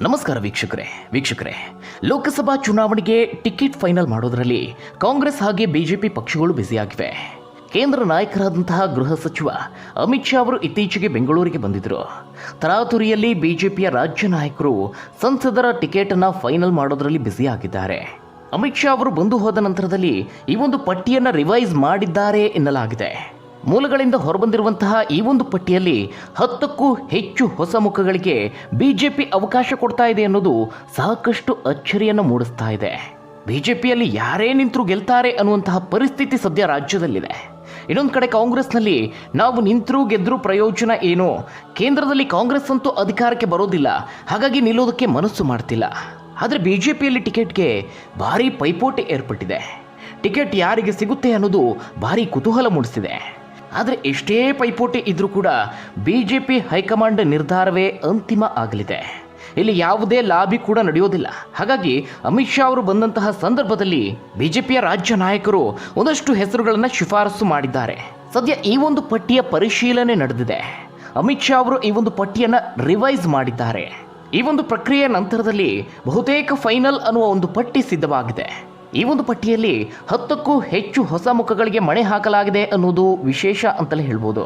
ನಮಸ್ಕಾರ ವೀಕ್ಷಕರೇ ವೀಕ್ಷಕರೇ. ಲೋಕಸಭಾ ಚುನಾವಣೆಗೆ ಟಿಕೆಟ್ ಫೈನಲ್ ಮಾಡೋದರಲ್ಲಿ ಕಾಂಗ್ರೆಸ್ ಹಾಗೆ ಬಿಜೆಪಿ ಪಕ್ಷಗಳು ಬ್ಯುಸಿಯಾಗಿವೆ. ಕೇಂದ್ರ ನಾಯಕರಾದಂತಹ ಗೃಹ ಸಚಿವ ಅಮಿತ್ ಶಾ ಅವರು ಇತ್ತೀಚೆಗೆ ಬೆಂಗಳೂರಿಗೆ ಬಂದಿದ್ದರು ತರಾತುರಿಯಲ್ಲಿ ಬಿಜೆಪಿಯ ರಾಜ್ಯ ನಾಯಕರು ಸಂಸದರ ಟಿಕೆಟ್ ಅನ್ನ ಫೈನಲ್ ಮಾಡೋದರಲ್ಲಿ ಬ್ಯುಸಿಯಾಗಿದ್ದಾರೆ. ಅಮಿತ್ ಶಾ ಅವರು ಬಂದು ಹೋದ ನಂತರದಲ್ಲಿ ಈ ಒಂದು ಪಟ್ಟಿಯನ್ನು ರಿವೈಸ್ ಮಾಡಿದ್ದಾರೆ ಎನ್ನಲಾಗಿದೆ. ಮೂಲಗಳಿಂದ ಹೊರಬಂದಿರುವಂತಹ ಈ ಒಂದು ಪಟ್ಟಿಯಲ್ಲಿ ಹತ್ತಕ್ಕೂ ಹೆಚ್ಚು ಹೊಸ ಮುಖಗಳಿಗೆ ಬಿಜೆಪಿ ಅವಕಾಶ ಕೊಡ್ತಾ ಇದೆ ಅನ್ನೋದು ಸಾಕಷ್ಟು ಅಚ್ಚರಿಯನ್ನು ಮೂಡಿಸ್ತಾ ಇದೆ. ಬಿಜೆಪಿಯಲ್ಲಿ ಯಾರೇ ನಿಂತರೂ ಗೆಲ್ತಾರೆ ಅನ್ನುವಂತಹ ಪರಿಸ್ಥಿತಿ ಸದ್ಯ ರಾಜ್ಯದಲ್ಲಿದೆ. ಇನ್ನೊಂದು ಕಡೆ ಕಾಂಗ್ರೆಸ್ನಲ್ಲಿ ನಾವು ನಿಂತರೂ ಗೆದ್ದರೂ ಪ್ರಯೋಜನ ಏನು, ಕೇಂದ್ರದಲ್ಲಿ ಕಾಂಗ್ರೆಸ್ ಅಂತೂ ಅಧಿಕಾರಕ್ಕೆ ಬರೋದಿಲ್ಲ, ಹಾಗಾಗಿ ನಿಲ್ಲೋದಕ್ಕೆ ಮನಸ್ಸು ಮಾಡ್ತಿಲ್ಲ. ಆದರೆ ಬಿಜೆಪಿಯಲ್ಲಿ ಟಿಕೆಟ್ಗೆ ಭಾರೀ ಪೈಪೋಟಿ ಏರ್ಪಟ್ಟಿದೆ. ಟಿಕೆಟ್ ಯಾರಿಗೆ ಸಿಗುತ್ತೆ ಅನ್ನೋದು ಭಾರಿ ಕುತೂಹಲ ಮೂಡಿಸಿದೆ. ಆದರೆ ಎಷ್ಟೇ ಪೈಪೋಟಿ ಇದ್ರೂ ಕೂಡ B J P high command ನಿರ್ಧಾರವೇ ಅಂತಿಮ ಆಗಲಿದೆ. ಇಲ್ಲಿ ಯಾವುದೇ ಲಾಬಿ ಕೂಡ ನಡೆಯೋದಿಲ್ಲ. ಹಾಗಾಗಿ ಅಮಿತ್ ಶಾ ಅವರು ಬಂದಂತಹ ಸಂದರ್ಭದಲ್ಲಿ ಬಿಜೆಪಿಯ ರಾಜ್ಯ ನಾಯಕರು ಒಂದಷ್ಟು ಹೆಸರುಗಳನ್ನು ಶಿಫಾರಸು ಮಾಡಿದ್ದಾರೆ. ಸದ್ಯ ಈ ಒಂದು ಪಟ್ಟಿಯ ಪರಿಶೀಲನೆ ನಡೆದಿದೆ. ಅಮಿತ್ ಶಾ ಅವರು ಈ ಒಂದು ಪಟ್ಟಿಯನ್ನು ರಿವೈಸ್ ಮಾಡಿದ್ದಾರೆ. ಈ ಒಂದು ಪ್ರಕ್ರಿಯೆಯ ನಂತರದಲ್ಲಿ ಬಹುತೇಕ ಫೈನಲ್ ಅನ್ನುವ ಒಂದು ಪಟ್ಟಿ ಸಿದ್ಧವಾಗಿದೆ. ಈ ಒಂದು ಪಟ್ಟಿಯಲ್ಲಿ ಹತ್ತಕ್ಕೂ ಹೆಚ್ಚು ಹೊಸ ಮುಖಗಳಿಗೆ ಮಣೆ ಹಾಕಲಾಗಿದೆ ಅನ್ನೋದು ವಿಶೇಷ ಅಂತಲೇ ಹೇಳ್ಬೋದು.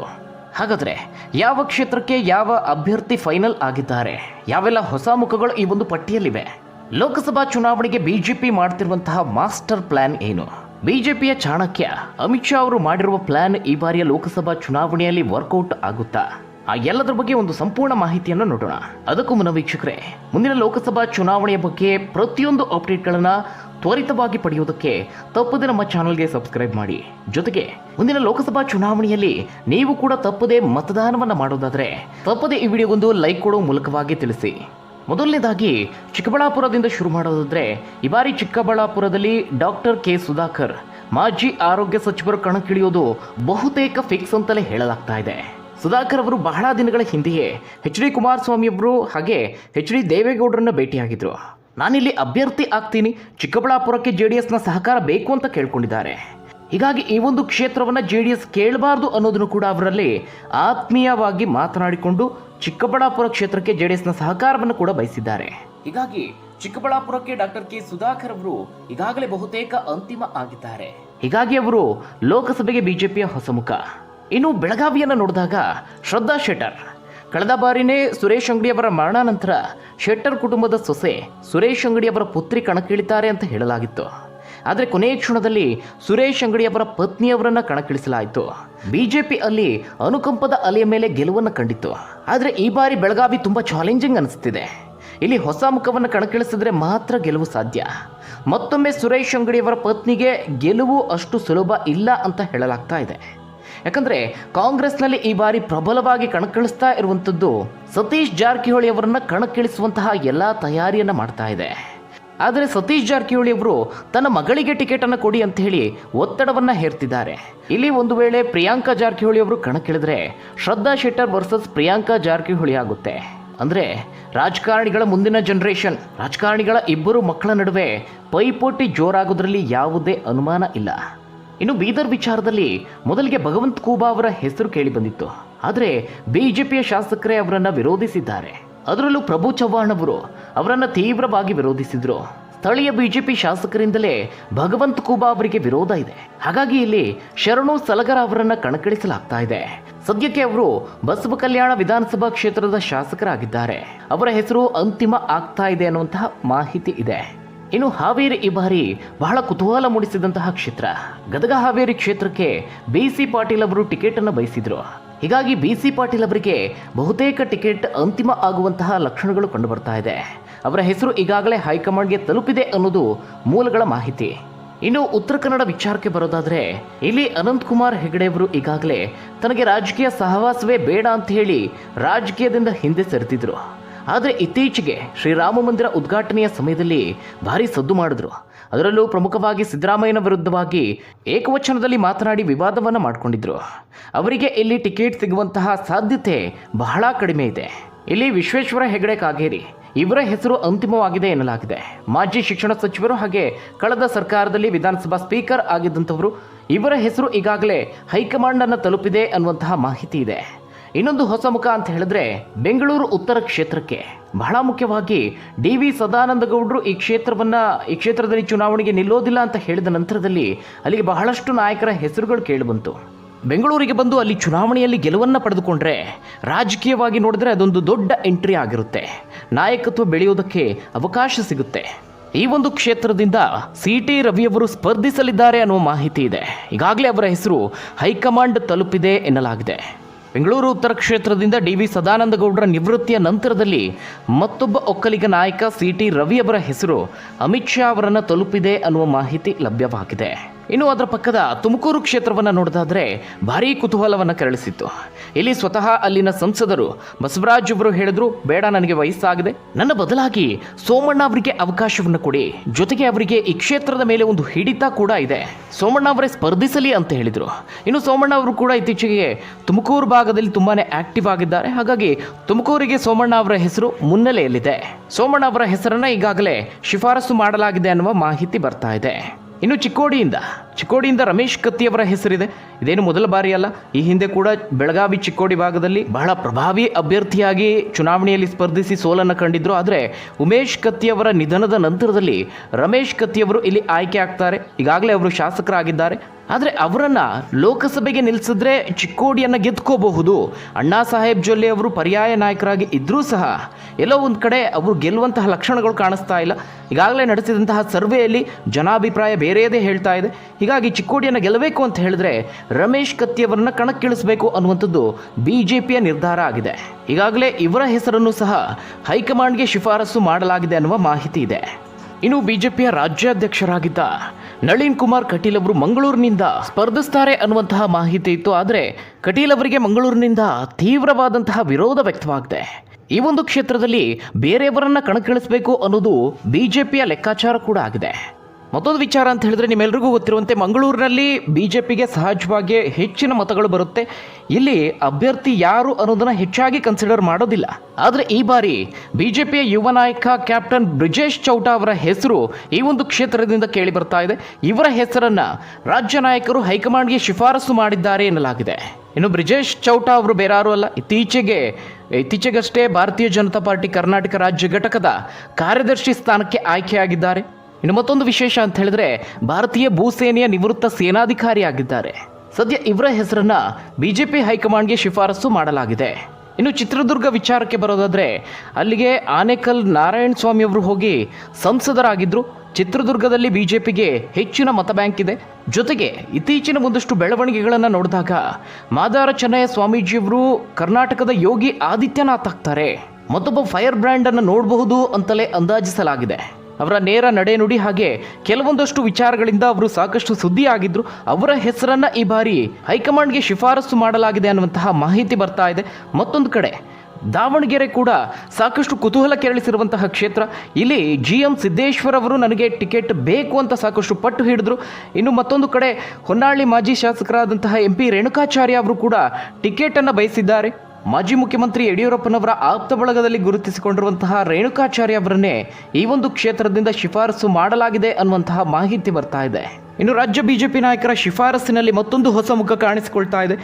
ಹಾಗಾದರೆ ಯಾವ ಕ್ಷೇತ್ರಕ್ಕೆ ಯಾವ ಅಭ್ಯರ್ಥಿ ಫೈನಲ್ ಆಗಿದ್ದಾರೆ? ಯಾವೆಲ್ಲ ಹೊಸ ಮುಖಗಳು ಈ ಒಂದು ಪಟ್ಟಿಯಲ್ಲಿವೆ? ಲೋಕಸಭಾ ಚುನಾವಣೆಗೆ ಬಿಜೆಪಿ ಮಾಡ್ತಿರುವಂತಹ ಮಾಸ್ಟರ್ ಪ್ಲಾನ್ ಏನು? ಬಿಜೆಪಿಯ ಚಾಣಕ್ಯ ಅಮಿತ್ ಶಾ ಅವರು ಮಾಡಿರುವ ಪ್ಲಾನ್ ಈ ಬಾರಿಯ ಲೋಕಸಭಾ ಚುನಾವಣೆಯಲ್ಲಿ ವರ್ಕೌಟ್ ಆಗುತ್ತಾ? ಆ ಎಲ್ಲದರ ಬಗ್ಗೆ ಒಂದು ಸಂಪೂರ್ಣ ಮಾಹಿತಿಯನ್ನು ನೋಡೋಣ. ಅದಕ್ಕೂ ಮುನ್ನ ವೀಕ್ಷಕರೇ, ಮುಂದಿನ ಲೋಕಸಭಾ ಚುನಾವಣೆಯ ಬಗ್ಗೆ ಪ್ರತಿಯೊಂದು ಅಪ್ಡೇಟ್ಗಳನ್ನ ತ್ವರಿತವಾಗಿ ಪಡೆಯುವುದಕ್ಕೆ ತಪ್ಪದೆ ನಮ್ಮ ಚಾನಲ್ಗೆ ಸಬ್ಸ್ಕ್ರೈಬ್ ಮಾಡಿ. ಜೊತೆಗೆ, ಮುಂದಿನ ಲೋಕಸಭಾ ಚುನಾವಣೆಯಲ್ಲಿ ನೀವು ಕೂಡ ತಪ್ಪದೆ ಮತದಾನವನ್ನು ಮಾಡೋದಾದರೆ ತಪ್ಪದೆ ಈ ವಿಡಿಯೋಗೊಂದು ಲೈಕ್ ಕೊಡೋ ಮೂಲಕವಾಗಿ ತಿಳಿಸಿ. ಮೊದಲನೇದಾಗಿ, ಚಿಕ್ಕಬಳ್ಳಾಪುರದಿಂದ ಶುರು ಮಾಡೋದಾದ್ರೆ ಈ ಬಾರಿ ಚಿಕ್ಕಬಳ್ಳಾಪುರದಲ್ಲಿ ಡಾಕ್ಟರ್ ಕೆ ಸುಧಾಕರ್, ಮಾಜಿ ಆರೋಗ್ಯ ಸಚಿವರು ಕಣಕ್ಕಿಳಿಯೋದು ಬಹುತೇಕ ಫಿಕ್ಸ್ ಅಂತಲೇ ಹೇಳಲಾಗ್ತಾ ಇದೆ. ಸುಧಾಕರ್ ಅವರು ಬಹಳ ದಿನಗಳ ಹಿಂದೆಯೇ ಎಚ್ ಡಿ ಕುಮಾರಸ್ವಾಮಿಯವರು ಹಾಗೆ ಎಚ್ ಡಿ ದೇವೇಗೌಡರನ್ನು ಭೇಟಿಯಾಗಿದ್ದರು ನಾನಿಲ್ಲಿ ಅಭ್ಯರ್ಥಿ ಆಗ್ತೀನಿ, ಚಿಕ್ಕಬಳ್ಳಾಪುರಕ್ಕೆ ಜೆ ಡಿ ಎಸ್ನ ಸಹಕಾರ ಬೇಕು ಅಂತ ಕೇಳ್ಕೊಂಡಿದ್ದಾರೆ. ಹೀಗಾಗಿ ಈ ಒಂದು ಕ್ಷೇತ್ರವನ್ನು ಜೆ ಡಿ ಎಸ್ ಕೇಳಬಾರ್ದು ಅನ್ನೋದನ್ನು ಕೂಡ ಅವರಲ್ಲಿ ಆತ್ಮೀಯವಾಗಿ ಮಾತನಾಡಿಕೊಂಡು ಚಿಕ್ಕಬಳ್ಳಾಪುರ ಕ್ಷೇತ್ರಕ್ಕೆ ಜೆ ಡಿ ಎಸ್ನ ಸಹಕಾರವನ್ನು ಕೂಡ ಬಯಸಿದ್ದಾರೆ. ಹೀಗಾಗಿ ಚಿಕ್ಕಬಳ್ಳಾಪುರಕ್ಕೆ ಡಾಕ್ಟರ್ ಕೆ ಸುಧಾಕರ್ ಅವರು ಈಗಾಗಲೇ ಬಹುತೇಕ ಅಂತಿಮ ಆಗಿದ್ದಾರೆ. ಹೀಗಾಗಿ ಅವರು ಲೋಕಸಭೆಗೆ ಬಿಜೆಪಿಯ ಹೊಸ ಮುಖ ಇನ್ನು ಬೆಳಗಾವಿಯನ್ನು ನೋಡಿದಾಗ ಶ್ರದ್ಧಾ ಶೆಟ್ಟರ್. ಕಳೆದ ಬಾರಿನೇ ಸುರೇಶ್ ಅಂಗಡಿಯವರ ಮರಣಾನಂತರ ಶೆಟ್ಟರ್ ಕುಟುಂಬದ ಸೊಸೆ ಸುರೇಶ್ ಅಂಗಡಿಯವರ ಪುತ್ರಿ ಕಣಕ್ಕಿಳಿತಾರೆ ಅಂತ ಹೇಳಲಾಗಿತ್ತು. ಆದರೆ ಕೊನೆಯ ಕ್ಷಣದಲ್ಲಿ ಸುರೇಶ್ ಅಂಗಡಿಯವರ ಪತ್ನಿಯವರನ್ನ ಕಣಕ್ಕಿಳಿಸಲಾಯಿತು. ಬಿಜೆಪಿ ಅಲ್ಲಿ ಅನುಕಂಪದ ಅಲೆಯ ಮೇಲೆ ಗೆಲುವನ್ನು ಕಂಡಿತ್ತು. ಆದರೆ ಈ ಬಾರಿ ಬೆಳಗಾವಿ ತುಂಬ ಚಾಲೆಂಜಿಂಗ್ ಅನಿಸ್ತಿದೆ. ಇಲ್ಲಿ ಹೊಸ ಮುಖವನ್ನು ಕಣಕ್ಕಿಳಿಸಿದ್ರೆ ಮಾತ್ರ ಗೆಲುವು ಸಾಧ್ಯ. ಮತ್ತೊಮ್ಮೆ ಸುರೇಶ್ ಅಂಗಡಿಯವರ ಪತ್ನಿಗೆ ಗೆಲುವು ಅಷ್ಟು ಸುಲಭ ಇಲ್ಲ ಅಂತ ಹೇಳಲಾಗ್ತಾ ಇದೆ. ಯಾಕಂದ್ರೆ ಕಾಂಗ್ರೆಸ್ನಲ್ಲಿ ಈ ಬಾರಿ ಪ್ರಬಲವಾಗಿ ಕಣಕ್ಕಿಳಿಸ್ತಾ ಇರುವಂಥದ್ದು ಸತೀಶ್ ಜಾರಕಿಹೊಳಿ ಅವರನ್ನು ಕಣಕ್ಕಿಳಿಸುವಂತಹ ಎಲ್ಲ ತಯಾರಿಯನ್ನು ಮಾಡ್ತಾ ಇದೆ. ಆದರೆ ಸತೀಶ್ ಜಾರಕಿಹೊಳಿ ಅವರು ತನ್ನ ಮಗಳಿಗೆ ಟಿಕೆಟ್ ಅನ್ನು ಕೊಡಿ ಅಂತ ಹೇಳಿ ಒತ್ತಡವನ್ನ ಹೇರ್ತಿದ್ದಾರೆ. ಇಲ್ಲಿ ಒಂದು ವೇಳೆ ಪ್ರಿಯಾಂಕಾ ಜಾರಕಿಹೊಳಿ ಅವರು ಕಣಕ್ಕಿಳಿದ್ರೆ ಶ್ರದ್ಧಾ ಶೆಟ್ಟರ್ ವರ್ಸಸ್ ಪ್ರಿಯಾಂಕಾ ಜಾರಕಿಹೊಳಿ ಆಗುತ್ತೆ. ಅಂದ್ರೆ ರಾಜಕಾರಣಿಗಳ ಮುಂದಿನ ಜನರೇಷನ್ ರಾಜಕಾರಣಿಗಳ ಇಬ್ಬರು ಮಕ್ಕಳ ನಡುವೆ ಪೈಪೋಟಿ ಜೋರಾಗೋದ್ರಲ್ಲಿ ಯಾವುದೇ ಅನುಮಾನ ಇಲ್ಲ. ಇನ್ನು ಬೀದರ್ ವಿಚಾರದಲ್ಲಿ ಮೊದಲಿಗೆ ಭಗವಂತ್ ಖೂಬಾ ಅವರ ಹೆಸರು ಕೇಳಿ ಬಂದಿತ್ತು. ಆದರೆ ಬಿಜೆಪಿಯ ಶಾಸಕರೇ ಅವರನ್ನ ವಿರೋಧಿಸಿದ್ದಾರೆ. ಅದರಲ್ಲೂ ಪ್ರಭು ಚವ್ಹಾಣ್ ಅವರು ಅವರನ್ನು ತೀವ್ರವಾಗಿ ವಿರೋಧಿಸಿದ್ರು. ಸ್ಥಳೀಯ ಬಿಜೆಪಿ ಶಾಸಕರಿಂದಲೇ ಭಗವಂತ್ ಖೂಬಾ ಅವರಿಗೆ ವಿರೋಧ ಇದೆ. ಹಾಗಾಗಿ ಇಲ್ಲಿ ಶರಣು ಸಲಗರ ಅವರನ್ನ ಕಣಕ್ಕಿಳಿಸಲಾಗ್ತಾ ಇದೆ. ಸದ್ಯಕ್ಕೆ ಅವರು ಬಸವ ಕಲ್ಯಾಣ ವಿಧಾನಸಭಾ ಕ್ಷೇತ್ರದ ಶಾಸಕರಾಗಿದ್ದಾರೆ. ಅವರ ಹೆಸರು ಅಂತಿಮ ಆಗ್ತಾ ಇದೆ ಅನ್ನುವಂತಹ ಮಾಹಿತಿ ಇದೆ. ಇನ್ನು ಹಾವೇರಿ ಈ ಬಾರಿ ಬಹಳ ಕುತೂಹಲ ಮೂಡಿಸಿದಂತಹ ಕ್ಷೇತ್ರ. ಗದಗ ಹಾವೇರಿ ಕ್ಷೇತ್ರಕ್ಕೆ ಬಿ ಸಿ ಪಾಟೀಲ್ ಅವರು ಟಿಕೆಟ್ ಅನ್ನು ಬಯಸಿದ್ರು. ಹೀಗಾಗಿ ಬಿ ಸಿ ಪಾಟೀಲ್ ಅವರಿಗೆ ಬಹುತೇಕ ಟಿಕೆಟ್ ಅಂತಿಮ ಆಗುವಂತಹ ಲಕ್ಷಣಗಳು ಕಂಡು ಬರ್ತಾ ಇದೆ. ಅವರ ಹೆಸರು ಈಗಾಗಲೇ ಹೈಕಮಾಂಡ್ಗೆ ತಲುಪಿದೆ ಅನ್ನೋದು ಮೂಲಗಳ ಮಾಹಿತಿ. ಇನ್ನು ಉತ್ತರ ಕನ್ನಡ ವಿಚಾರಕ್ಕೆ ಬರೋದಾದ್ರೆ, ಇಲ್ಲಿ ಅನಂತ್ ಕುಮಾರ್ ಹೆಗಡೆ ಅವರು ಈಗಾಗಲೇ ತನಗೆ ರಾಜಕೀಯ ಸಹವಾಸವೇ ಬೇಡ ಅಂತ ಹೇಳಿ ರಾಜಕೀಯದಿಂದ ಹಿಂದೆ ಸರಿತಿದ್ರು. ಆದರೆ ಇತ್ತೀಚೆಗೆ ಶ್ರೀರಾಮ ಮಂದಿರ ಉದ್ಘಾಟನೆಯ ಸಮಯದಲ್ಲಿ ಭಾರಿ ಸದ್ದು ಮಾಡಿದ್ರು. ಅದರಲ್ಲೂ ಪ್ರಮುಖವಾಗಿ ಸಿದ್ದರಾಮಯ್ಯನ ವಿರುದ್ಧವಾಗಿ ಏಕವಚನದಲ್ಲಿ ಮಾತನಾಡಿ ವಿವಾದವನ್ನು ಮಾಡಿಕೊಂಡಿದ್ರು. ಅವರಿಗೆ ಇಲ್ಲಿ ಟಿಕೆಟ್ ಸಿಗುವಂತಹ ಸಾಧ್ಯತೆ ಬಹಳ ಕಡಿಮೆ ಇದೆ. ಇಲ್ಲಿ ವಿಶ್ವೇಶ್ವರ ಹೆಗಡೆ ಕಾಗೇರಿ, ಇವರ ಹೆಸರು ಅಂತಿಮವಾಗಿದೆ ಎನ್ನಲಾಗಿದೆ. ಮಾಜಿ ಶಿಕ್ಷಣ ಸಚಿವರು ಹಾಗೆ ಕಳೆದ ಸರ್ಕಾರದಲ್ಲಿ ವಿಧಾನಸಭಾ ಸ್ಪೀಕರ್ ಆಗಿದ್ದಂಥವರು, ಇವರ ಹೆಸರು ಈಗಾಗಲೇ ಹೈಕಮಾಂಡ್ ಅನ್ನು ತಲುಪಿದೆ ಅನ್ನುವಂತಹ ಮಾಹಿತಿ ಇದೆ. ಇನ್ನೊಂದು ಹೊಸ ಮುಖ ಅಂತ ಹೇಳಿದ್ರೆ ಬೆಂಗಳೂರು ಉತ್ತರ ಕ್ಷೇತ್ರಕ್ಕೆ. ಬಹಳ ಮುಖ್ಯವಾಗಿ ಡಿ ವಿ ಸದಾನಂದ ಗೌಡರು ಈ ಕ್ಷೇತ್ರವನ್ನ, ಈ ಕ್ಷೇತ್ರದಲ್ಲಿ ಚುನಾವಣೆಗೆ ನಿಲ್ಲೋದಿಲ್ಲ ಅಂತ ಹೇಳಿದ ನಂತರದಲ್ಲಿ ಅಲ್ಲಿಗೆ ಬಹಳಷ್ಟು ನಾಯಕರ ಹೆಸರುಗಳು ಕೇಳಿಬಂತು. ಬೆಂಗಳೂರಿಗೆ ಬಂದು ಅಲ್ಲಿ ಚುನಾವಣೆಯಲ್ಲಿ ಗೆಲುವನ್ನು ಪಡೆದುಕೊಂಡ್ರೆ ರಾಜಕೀಯವಾಗಿ ನೋಡಿದ್ರೆ ಅದೊಂದು ದೊಡ್ಡ ಎಂಟ್ರಿ ಆಗಿರುತ್ತೆ. ನಾಯಕತ್ವ ಬೆಳೆಯೋದಕ್ಕೆ ಅವಕಾಶ ಸಿಗುತ್ತೆ. ಈ ಒಂದು ಕ್ಷೇತ್ರದಿಂದ ಸಿ ಟಿ ರವಿಯವರು ಸ್ಪರ್ಧಿಸಲಿದ್ದಾರೆ ಅನ್ನುವ ಮಾಹಿತಿ ಇದೆ. ಈಗಾಗಲೇ ಅವರ ಹೆಸರು ಹೈಕಮಾಂಡ್ ತಲುಪಿದೆ ಎನ್ನಲಾಗಿದೆ. ಬೆಂಗಳೂರು ಉತ್ತರ ಕ್ಷೇತ್ರದಿಂದ ಡಿ ವಿ ಸದಾನಂದಗೌಡರ ನಿವೃತ್ತಿಯ ನಂತರದಲ್ಲಿ ಮತ್ತೊಬ್ಬ ಒಕ್ಕಲಿಗ ನಾಯಕ ಸಿ ಟಿ ರವಿಯವರ ಹೆಸರು ಅಮಿತ್ ಶಾ ಅವರನ್ನು ತಲುಪಿದೆ ಅನ್ನುವ ಮಾಹಿತಿ ಲಭ್ಯವಾಗಿದೆ. ಇನ್ನು ಅದರ ಪಕ್ಕದ ತುಮಕೂರು ಕ್ಷೇತ್ರವನ್ನು ನೋಡೋದಾದರೆ ಭಾರೀ ಕುತೂಹಲವನ್ನು ಕೆರಳಿಸಿತ್ತು. ಇಲ್ಲಿ ಸ್ವತಃ ಅಲ್ಲಿನ ಸಂಸದರು ಬಸವರಾಜ್ ಅವರು ಹೇಳಿದ್ರು, ಬೇಡ, ನನಗೆ ವಯಸ್ಸಾಗಿದೆ. ನನ್ನ ಬದಲಾಗಿ ಸೋಮಣ್ಣ ಅವರಿಗೆ ಅವಕಾಶವನ್ನು ಕೊಡಿ. ಜೊತೆಗೆ ಅವರಿಗೆ ಈ ಕ್ಷೇತ್ರದ ಮೇಲೆ ಒಂದು ಹಿಡಿತ ಕೂಡ ಇದೆ. ಸೋಮಣ್ಣ ಅವರೇ ಸ್ಪರ್ಧಿಸಲಿ ಅಂತ ಹೇಳಿದರು. ಇನ್ನು ಸೋಮಣ್ಣ ಅವರು ಕೂಡ ಇತ್ತೀಚೆಗೆ ತುಮಕೂರು ಭಾಗದಲ್ಲಿ ತುಂಬಾನೇ ಆಕ್ಟಿವ್ ಆಗಿದ್ದಾರೆ. ಹಾಗಾಗಿ ತುಮಕೂರಿಗೆ ಸೋಮಣ್ಣ ಅವರ ಹೆಸರು ಮುನ್ನೆಲೆಯಲ್ಲಿದೆ. ಸೋಮಣ್ಣ ಅವರ ಹೆಸರನ್ನು ಈಗಾಗಲೇ ಶಿಫಾರಸು ಮಾಡಲಾಗಿದೆ ಅನ್ನುವ ಮಾಹಿತಿ ಬರ್ತಾ ಇದೆ. ಇನ್ನು ಚಿಕ್ಕೋಡಿಯಿಂದ ಚಿಕ್ಕೋಡಿಯಿಂದ ರಮೇಶ್ ಕತ್ತಿಯವರ ಹೆಸರಿದೆ. ಇದೇನು ಮೊದಲ ಬಾರಿ ಅಲ್ಲ ಈ ಹಿಂದೆ ಕೂಡ ಬೆಳಗಾವಿ ಚಿಕ್ಕೋಡಿ ಭಾಗದಲ್ಲಿ ಬಹಳ ಪ್ರಭಾವಿ ಅಭ್ಯರ್ಥಿಯಾಗಿ ಚುನಾವಣೆಯಲ್ಲಿ ಸ್ಪರ್ಧಿಸಿ ಸೋಲನ್ನು ಕಂಡಿದ್ರು. ಆದರೆ ಉಮೇಶ್ ಕತ್ತಿಯವರ ನಿಧನದ ನಂತರದಲ್ಲಿ ರಮೇಶ್ ಕತ್ತಿಯವರು ಇಲ್ಲಿ ಆಯ್ಕೆ ಆಗ್ತಾರೆ. ಈಗಾಗಲೇ ಅವರು ಶಾಸಕರಾಗಿದ್ದಾರೆ. ಆದರೆ ಅವರನ್ನು ಲೋಕಸಭೆಗೆ ನಿಲ್ಲಿಸಿದ್ರೆ ಚಿಕ್ಕೋಡಿಯನ್ನು ಗೆದ್ಕೋಬಹುದು. ಅಣ್ಣಾ ಸಾಹೇಬ್ ಜೊಲ್ಲೆ ಅವರು ಪರ್ಯಾಯ ನಾಯಕರಾಗಿ ಇದ್ದರೂ ಸಹ ಎಲ್ಲೋ ಒಂದು ಕಡೆ ಅವರು ಗೆಲ್ಲುವಂತಹ ಲಕ್ಷಣಗಳು ಕಾಣಿಸ್ತಾ ಇಲ್ಲ. ಈಗಾಗಲೇ ನಡೆಸಿದಂತಹ ಸರ್ವೆಯಲ್ಲಿ ಜನಾಭಿಪ್ರಾಯ ಬೇರೆಯದೇ ಹೇಳ್ತಾ ಇದೆ. ಹೀಗಾಗಿ ಚಿಕ್ಕೋಡಿಯನ್ನು ಗೆಲ್ಲಬೇಕು ಅಂತ ಹೇಳಿದ್ರೆ ರಮೇಶ್ ಕತ್ತಿಯವರನ್ನ ಕಣಕ್ಕಿಳಿಸಬೇಕು ಅನ್ನುವಂಥದ್ದು ಬಿ ಜೆ ಪಿಯ ನಿರ್ಧಾರ ಆಗಿದೆ. ಈಗಾಗಲೇ ಇವರ ಹೆಸರನ್ನು ಸಹ ಹೈಕಮಾಂಡ್ಗೆ ಶಿಫಾರಸು ಮಾಡಲಾಗಿದೆ ಅನ್ನುವ ಮಾಹಿತಿ ಇದೆ. ಇನ್ನು ಬಿಜೆಪಿಯ ರಾಜ್ಯಾಧ್ಯಕ್ಷರಾಗಿದ್ದ ನಳಿನ್ ಕುಮಾರ್ ಕಟೀಲ್ ಅವರು ಮಂಗಳೂರಿನಿಂದ ಸ್ಪರ್ಧಿಸ್ತಾರೆ ಅನ್ನುವಂತಹ ಮಾಹಿತಿ ಇತ್ತು, ಆದರೆ ಕಟೀಲ್ ಅವರಿಗೆ ಮಂಗಳೂರಿನಿಂದ ತೀವ್ರವಾದಂತಹ ವಿರೋಧ ವ್ಯಕ್ತವಾಗಿದೆ. ಈ ಒಂದು ಕ್ಷೇತ್ರದಲ್ಲಿ ಬೇರೆಯವರನ್ನ ಕಣಕ್ಕಿಳಿಸಬೇಕು ಅನ್ನೋದು ಬಿಜೆಪಿಯ ಲೆಕ್ಕಾಚಾರ ಕೂಡ ಆಗಿದೆ. ಮತ್ತೊಂದು ವಿಚಾರ ಅಂತ ಹೇಳಿದ್ರೆ ನಿಮ್ಮೆಲ್ಲರಿಗೂ ಗೊತ್ತಿರುವಂತೆ ಮಂಗಳೂರಿನಲ್ಲಿ ಪಿಗೆ ಸಹಜವಾಗಿ ಹೆಚ್ಚಿನ ಮತಗಳು ಬರುತ್ತೆ. ಇಲ್ಲಿ ಅಭ್ಯರ್ಥಿ ಯಾರು ಅನ್ನೋದನ್ನ ಹೆಚ್ಚಾಗಿ ಕನ್ಸಿಡರ್ ಮಾಡೋದಿಲ್ಲ. ಆದರೆ ಈ ಬಾರಿ ಬಿಜೆಪಿಯ ಯುವ ನಾಯಕ ಕ್ಯಾಪ್ಟನ್ ಬ್ರಿಜೇಶ್ ಚೌಟಾ ಅವರ ಹೆಸರು ಈ ಒಂದು ಕ್ಷೇತ್ರದಿಂದ ಕೇಳಿ ಬರ್ತಾ ಇದೆ. ಇವರ ಹೆಸರನ್ನ ರಾಜ್ಯ ನಾಯಕರು ಹೈಕಮಾಂಡ್ಗೆ ಶಿಫಾರಸು ಮಾಡಿದ್ದಾರೆ ಎನ್ನಲಾಗಿದೆ. ಇನ್ನು ಬ್ರಿಜೇಶ್ ಚೌಟಾ ಅವರು ಬೇರಾರು ಅಲ್ಲ, ಇತ್ತೀಚೆಗೆ, ಇತ್ತೀಚೆಗಷ್ಟೇ ಭಾರತೀಯ ಜನತಾ ಪಾರ್ಟಿ ಕರ್ನಾಟಕ ರಾಜ್ಯ ಘಟಕದ ಕಾರ್ಯದರ್ಶಿ ಸ್ಥಾನಕ್ಕೆ ಆಯ್ಕೆಯಾಗಿದ್ದಾರೆ. ಇನ್ನು ಮತ್ತೊಂದು ವಿಶೇಷ ಅಂತ ಹೇಳಿದ್ರೆ ಭಾರತೀಯ ಭೂಸೇನೆಯ ನಿವೃತ್ತ ಸೇನಾಧಿಕಾರಿಯಾಗಿದ್ದಾರೆ. ಸದ್ಯ ಇವರ ಹೆಸರನ್ನ ಬಿಜೆಪಿ ಹೈಕಮಾಂಡ್ಗೆ ಶಿಫಾರಸು ಮಾಡಲಾಗಿದೆ. ಇನ್ನು ಚಿತ್ರದುರ್ಗ ವಿಚಾರಕ್ಕೆ ಬರೋದಾದ್ರೆ ಅಲ್ಲಿಗೆ ಆನೇಕಲ್ ನಾರಾಯಣ ಸ್ವಾಮಿ ಅವರು ಹೋಗಿ ಸಂಸದರಾಗಿದ್ರು. ಚಿತ್ರದುರ್ಗದಲ್ಲಿ ಬಿಜೆಪಿಗೆ ಹೆಚ್ಚಿನ ಮತ ಬ್ಯಾಂಕ್ ಇದೆ. ಜೊತೆಗೆ ಇತ್ತೀಚಿನ ಒಂದಷ್ಟು ಬೆಳವಣಿಗೆಗಳನ್ನು ನೋಡಿದಾಗ ಮಾದಾರ ಚೆನ್ನಯ್ಯ ಸ್ವಾಮೀಜಿಯವರು ಕರ್ನಾಟಕದ ಯೋಗಿ ಆದಿತ್ಯನಾಥ್ ಆಗ್ತಾರೆ. ಮತ್ತೊಬ್ಬ ಫೈರ್ ಬ್ರ್ಯಾಂಡ್ ಅನ್ನು ನೋಡಬಹುದು ಅಂತಲೇ ಅಂದಾಜಿಸಲಾಗಿದೆ. ಅವರ ನೇರ ನಡೆನುಡಿ ಹಾಗೆ ಕೆಲವೊಂದಷ್ಟು ವಿಚಾರಗಳಿಂದ ಅವರು ಸಾಕಷ್ಟು ಸುದ್ದಿ ಆಗಿದ್ರು ಅವರ ಹೆಸರನ್ನ ಈ ಬಾರಿ ಹೈಕಮಾಂಡ್ಗೆ ಶಿಫಾರಸು ಮಾಡಲಾಗಿದೆ ಅನ್ನುವಂತಹ ಮಾಹಿತಿ ಬರ್ತಾ ಇದೆ. ಮತ್ತೊಂದು ಕಡೆ, ದಾವಣಗೆರೆ ಕೂಡ ಸಾಕಷ್ಟು ಕುತೂಹಲ ಕೆರಳಿಸಿರುವಂತಹ ಕ್ಷೇತ್ರ. ಇಲ್ಲಿ ಜಿ ಎಂ ಸಿದ್ದೇಶ್ವರ್ ಅವರು ನನಗೆ ಟಿಕೆಟ್ ಬೇಕು ಅಂತ ಸಾಕಷ್ಟು ಪಟ್ಟು ಹಿಡಿದ್ರು. ಇನ್ನು ಮತ್ತೊಂದು ಕಡೆ, ಹೊನ್ನಾಳಿ ಮಾಜಿ ಶಾಸಕರಾದಂತಹ ಎಂ ಪಿ ರೇಣುಕಾಚಾರ್ಯ ಅವರು ಕೂಡ ಟಿಕೆಟನ್ನು ಬಯಸಿದ್ದಾರೆ. ಮಾಜಿ ಮುಖ್ಯಮಂತ್ರಿ ಯಡಿಯೂರಪ್ಪನವರ ಆಪ್ತ ಬಳಗದಲ್ಲಿ ಗುರುತಿಸಿಕೊಂಡಿರುವಂತಹ ರೇಣುಕಾಚಾರ್ಯ ಅವರನ್ನೇ ಈ ಒಂದು ಕ್ಷೇತ್ರದಿಂದ ಶಿಫಾರಸು ಮಾಡಲಾಗಿದೆ ಅನ್ನುವಂತಹ ಮಾಹಿತಿ ಬರ್ತಾ ಇದೆ. ಇನ್ನು ರಾಜ್ಯ ಬಿಜೆಪಿ ನಾಯಕರ ಶಿಫಾರಸ್ಸಿನಲ್ಲಿ ಮತ್ತೊಂದು ಹೊಸ ಮುಖ ಕಾಣಿಸಿಕೊಳ್ತಾ ಇದೆ.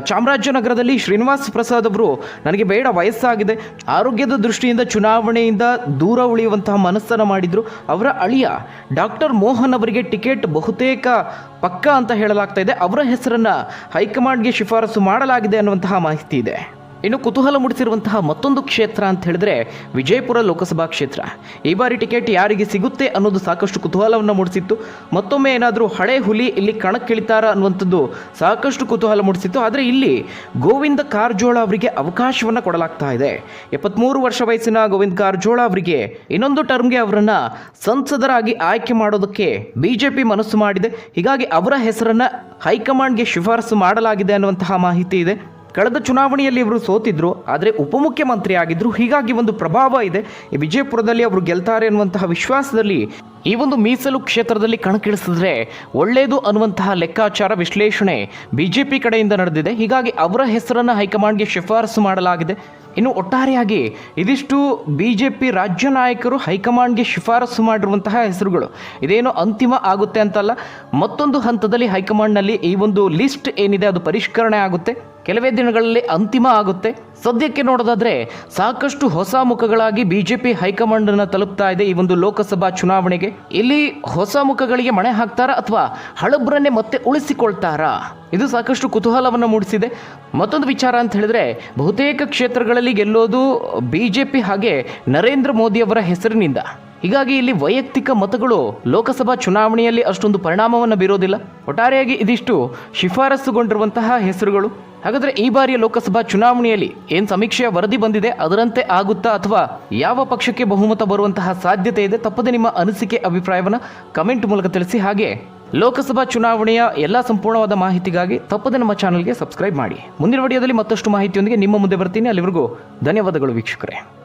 ಚಾಮರಾಜನಗರದಲ್ಲಿ ಶ್ರೀನಿವಾಸ್ ಪ್ರಸಾದ್ ಅವರು, ನನಗೆ ಬೇಡ ವಯಸ್ಸಾಗಿದೆ. ಆರೋಗ್ಯದ ದೃಷ್ಟಿಯಿಂದ ಚುನಾವಣೆಯಿಂದ ದೂರ ಉಳಿಯುವಂತಹ ಮನಸ್ಸನ್ನು ಮಾಡಿದರು. ಅವರ ಅಳಿಯ ಡಾಕ್ಟರ್ ಮೋಹನ್ ಅವರಿಗೆ ಟಿಕೆಟ್ ಬಹುತೇಕ ಪಕ್ಕ ಅಂತ ಹೇಳಲಾಗ್ತಾ ಇದೆ. ಅವರ ಹೆಸರನ್ನು ಹೈಕಮಾಂಡ್ಗೆ ಶಿಫಾರಸು ಮಾಡಲಾಗಿದೆ ಅನ್ನುವಂತಹ ಮಾಹಿತಿ ಇದೆ. ಇನ್ನು ಕುತೂಹಲ ಮೂಡಿಸಿರುವಂತಹ ಮತ್ತೊಂದು ಕ್ಷೇತ್ರ ಅಂತ ಹೇಳಿದ್ರೆ ವಿಜಯಪುರ ಲೋಕಸಭಾ ಕ್ಷೇತ್ರ. ಈ ಬಾರಿ ಟಿಕೆಟ್ ಯಾರಿಗೆ ಸಿಗುತ್ತೆ ಅನ್ನೋದು ಸಾಕಷ್ಟು ಕುತೂಹಲವನ್ನು ಮೂಡಿಸಿತ್ತು. ಮತ್ತೊಮ್ಮೆ ಏನಾದರೂ ಹಳೆ ಹುಲಿ ಇಲ್ಲಿ ಕಣಕ್ಕಿಳಿತಾರ ಅನ್ನುವಂಥದ್ದು ಸಾಕಷ್ಟು ಕುತೂಹಲ ಮೂಡಿಸಿತ್ತು. ಆದರೆ ಇಲ್ಲಿ ಗೋವಿಂದ ಕಾರಜೋಳ ಅವರಿಗೆ ಅವಕಾಶವನ್ನು ಕೊಡಲಾಗ್ತಾ ಇದೆ. ಎಪ್ಪತ್ತ್ಮೂರು ವರ್ಷ ವಯಸ್ಸಿನ ಗೋವಿಂದ ಕಾರಜೋಳ ಅವರಿಗೆ ಇನ್ನೊಂದು ಟರ್ಮ್ಗೆ ಅವರನ್ನು ಸಂಸದರಾಗಿ ಆಯ್ಕೆ ಮಾಡೋದಕ್ಕೆ ಬಿಜೆಪಿ ಮನಸ್ಸು ಮಾಡಿದೆ. ಹೀಗಾಗಿ ಅವರ ಹೆಸರನ್ನು ಹೈಕಮಾಂಡ್ಗೆ ಶಿಫಾರಸು ಮಾಡಲಾಗಿದೆ ಅನ್ನುವಂತಹ ಮಾಹಿತಿ ಇದೆ. ಕಳೆದ ಚುನಾವಣೆಯಲ್ಲಿ ಇವರು ಸೋತಿದ್ರು, ಆದರೆ ಉಪಮುಖ್ಯಮಂತ್ರಿ ಆಗಿದ್ರು, ಹೀಗಾಗಿ ಒಂದು ಪ್ರಭಾವ ಇದೆ. ವಿಜಯಪುರದಲ್ಲಿ ಅವರು ಗೆಲ್ತಾರೆ ಅನ್ನುವಂತಹ ವಿಶ್ವಾಸದಲ್ಲಿ ಈ ಒಂದು ಮೀಸಲು ಕ್ಷೇತ್ರದಲ್ಲಿ ಕಣಕ್ಕಿಳಿಸಿದ್ರೆ ಒಳ್ಳೆಯದು ಅನ್ನುವಂತಹ ಲೆಕ್ಕಾಚಾರ, ವಿಶ್ಲೇಷಣೆ ಬಿಜೆಪಿ ಕಡೆಯಿಂದ ನಡೆದಿದೆ. ಹೀಗಾಗಿ ಅವರ ಹೆಸರನ್ನು ಹೈಕಮಾಂಡ್ಗೆ ಶಿಫಾರಸು ಮಾಡಲಾಗಿದೆ. ಇನ್ನು ಒಟ್ಟಾರೆಯಾಗಿ ಇದಿಷ್ಟು ಬಿಜೆಪಿ ರಾಜ್ಯ ನಾಯಕರು ಹೈಕಮಾಂಡ್ಗೆ ಶಿಫಾರಸು ಮಾಡಿರುವಂತಹ ಹೆಸರುಗಳು, ಇದೇನು ಅಂತಿಮ ಆಗುತ್ತೆ ಅಂತಲ್ಲ, ಮತ್ತೊಂದು ಹಂತದಲ್ಲಿ ಹೈಕಮಾಂಡ್ನಲ್ಲಿ ಈ ಒಂದು ಲಿಸ್ಟ್ ಏನಿದೆ, ಅದು ಪರಿಷ್ಕರಣೆ ಆಗುತ್ತೆ. ಕೆಲವೇ ದಿನಗಳಲ್ಲಿ ಅಂತಿಮ ಆಗುತ್ತೆ. ಸದ್ಯಕ್ಕೆ ನೋಡೋದಾದ್ರೆ ಸಾಕಷ್ಟು ಹೊಸ ಮುಖಗಳಾಗಿ ಬಿಜೆಪಿ ಹೈಕಮಾಂಡನ್ನು ತಲುಪ್ತಾ ಇದೆ ಈ ಒಂದು ಲೋಕಸಭಾ ಚುನಾವಣೆಗೆ. ಇಲ್ಲಿ ಹೊಸ ಮುಖಗಳಿಗೆ ಮಣೆ ಹಾಕ್ತಾರಾ ಅಥವಾ ಹಳಬ್ರನ್ನೇ ಮತ್ತೆ ಉಳಿಸಿಕೊಳ್ತಾರಾ? ಇದು ಸಾಕಷ್ಟು ಕುತೂಹಲವನ್ನು ಮೂಡಿಸಿದೆ. ಮತ್ತೊಂದು ವಿಚಾರ ಅಂತ ಹೇಳಿದ್ರೆ ಬಹುತೇಕ ಕ್ಷೇತ್ರಗಳಲ್ಲಿ ಗೆಲ್ಲೋದು ಬಿಜೆಪಿ ಹಾಗೆ ನರೇಂದ್ರ ಮೋದಿ ಅವರ ಹೆಸರಿನಿಂದ. ಹೀಗಾಗಿ ಇಲ್ಲಿ ವೈಯಕ್ತಿಕ ಮತಗಳು ಲೋಕಸಭಾ ಚುನಾವಣೆಯಲ್ಲಿ ಅಷ್ಟೊಂದು ಪರಿಣಾಮವನ್ನು ಬೀರೋದಿಲ್ಲ. ಒಟ್ಟಾರೆಯಾಗಿ ಇದಿಷ್ಟು ಶಿಫಾರಸುಗೊಂಡಿರುವಂತಹ ಹೆಸರುಗಳು. ಹಾಗಾದ್ರೆ ಈ ಬಾರಿಯ ಲೋಕಸಭಾ ಚುನಾವಣೆಯಲ್ಲಿ ಏನು ಸಮೀಕ್ಷೆಯ ವರದಿ ಬಂದಿದೆ? ಅದರಂತೆ ಆಗುತ್ತಾ ಅಥವಾ ಯಾವ ಪಕ್ಷಕ್ಕೆ ಬಹುಮತ ಬರುವಂತಹ ಸಾಧ್ಯತೆ ಇದೆ? ತಪ್ಪದೆ ನಿಮ್ಮ ಅನಿಸಿಕೆ, ಅಭಿಪ್ರಾಯವನ್ನು ಕಮೆಂಟ್ ಮೂಲಕ ತಿಳಿಸಿ. ಹಾಗೆ ಲೋಕಸಭಾ ಚುನಾವಣೆಯ ಎಲ್ಲ ಸಂಪೂರ್ಣವಾದ ಮಾಹಿತಿಗಾಗಿ ತಪ್ಪದೆ ನಮ್ಮ ಚಾನಲ್ಗೆ ಸಬ್ಸ್ಕ್ರೈಬ್ ಮಾಡಿ. ಮುಂದಿನ ವಿಡಿಯೋದಲ್ಲಿ ಮತ್ತಷ್ಟು ಮಾಹಿತಿಯೊಂದಿಗೆ ನಿಮ್ಮ ಮುಂದೆ ಬರ್ತೀನಿ. ಅಲ್ಲಿವರೆಗೂ ಧನ್ಯವಾದಗಳು ವೀಕ್ಷಕರೇ.